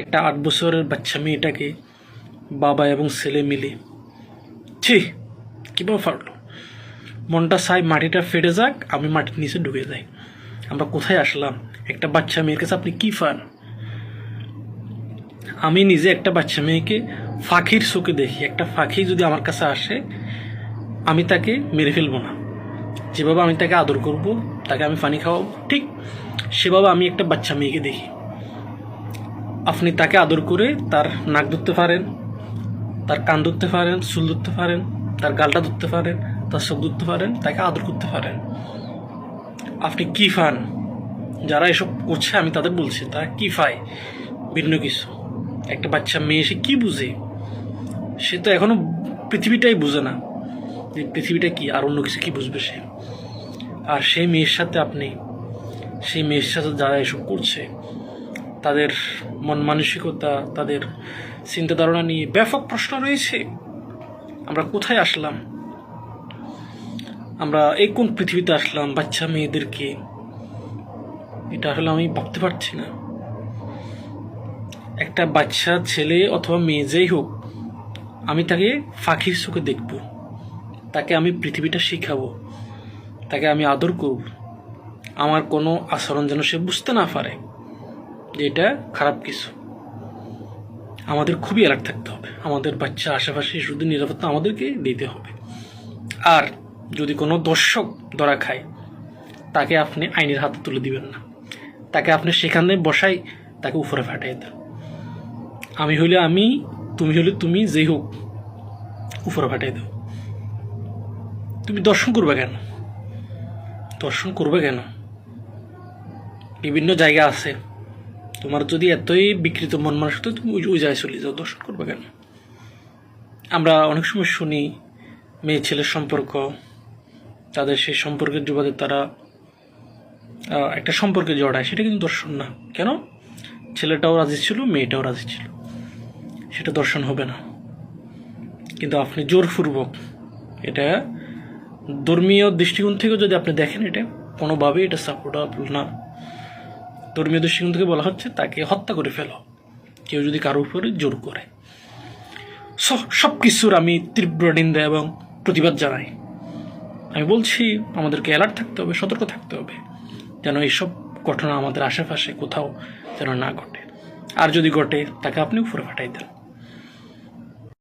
একটা আট বছরের বাচ্চা মেয়েটাকে বাবা এবং ছেলে মিলে। ছি কীভাবে পারল মনটা চাই মাটিটা ফেটে যাক, আমি মাটির নিচে ঢুকে যাই। আমরা কোথায় আসলাম? একটা বাচ্চা মেয়ের কাছে আপনি কী ফান আমি নিজে একটা বাচ্চা মেয়েকে ফাঁকির চোখে দেখি। একটা ফাঁকি যদি আমার কাছে আসে, আমি তাকে মেরে ফেলব না। যেভাবে আমি তাকে আদর করব, তাকে আমি পানি খাওয়াবো, ঠিক সেভাবে আমি একটা বাচ্চা মেয়েকে দেখি। আপনি তাকে আদর করে তার নাক ধরতে পারেন, তার কান ধরতে পারেন, চুল ধরতে পারেন, তার গালটা ধরতে পারেন, তার চোখ ধরতে পারেন, তাকে আদর করতে পারেন। আপনি কি পান যারা এসব করছে, আমি তাদের বলছি, তারা কি পায় ভিন্ন কিছু। একটা বাচ্চা মেয়ে, সে কী বুঝে? সে তো এখনও পৃথিবীটাই বুঝে না যে পৃথিবীটা কি, আর অন্য কিছু কী বুঝবে সে। আর সেই মেয়ের সাথে আপনি, সেই মেয়ের সাথে যারা এসব করছে তাদের মন মানসিকতা, তাদের চিন্তা ধারণা নিয়ে ব্যাপক প্রশ্ন রয়েছে। আমরা কোথায় আসলাম? আমরা এই কোন পৃথিবীতে আসলাম, বাচ্চা মেয়েদেরকে? এটা আসলে আমি ভাবতে পারছি না। একটা বাচ্চা, ছেলে অথবা মেয়ে যেই হোক, আমি তাকে ফাঁকির চোখে দেখব। তাকে আমি পৃথিবীটা শিখাবো। তাকে আমি আদর করব। আমার কোনো আচরণ যেন সে বুঝতে না পারে। যে এটা খারাপ কিছু। আমাদের খুবই অ্যালার্ট থাকতে হবে। আমাদের বাচ্চা আশেপাশে শুধু নিরাপত্তা আমাদেরকে দিতে হবে। আর যদি কোনো দর্শক ধরা খায়, তাকে আপনি আইনের হাতে তুলে দিবেন না। তাকে আপনি সেখানে বসাই তাকে উপরে ফাটিয়ে দেন। আমি হইলে আমি, তুমি হলে তুমি যেই হোক, উপরে ফাটিয়ে দাও। তুমি দর্শন করবে কেন? দর্শন করবে কেন? বিভিন্ন জায়গা আছে। তোমার যদি এতই বিকৃত মন মানুষ তো তুমি ওই- জায়গায় চলে যাও, দর্শন করবে কেন? আমরা অনেক সময় শুনি, মেয়ে ছেলের সম্পর্ক, তাদের সেই সম্পর্কের যুবাদে তারা একটা সম্পর্কে জড়ায়, সেটা কিন্তু দর্শন না। কেন? ছেলেটাও রাজি ছিল, মেয়েটাও রাজি ছিল। সেটা দর্শন হবে না। কিন্তু আপনি জোরপূর্বক এটা ধর্মীয় দৃষ্টিকোণ থেকে যদি আপনি দেখেন, এটা কোনোভাবেই এটা সাপোর্টেবল না। ধর্মীয় দৃষ্টিকোণ বলা হচ্ছে, তাকে হত্যা করে ফেলো। কেউ যদি কারও উপরে জোর করে। সব কিছুর আমি তীব্র নিন্দা এবং প্রতিবাদ জানাই। আমি বলছি, আমাদেরকে অ্যালার্ট থাকতে হবে, সতর্ক থাকতে হবে, যেন এইসব ঘটনা আমাদের আশেপাশে কোথাও যেন না ঘটে। আর যদি ঘটে, তাকে আপনি উপরে ফাটাই দেন।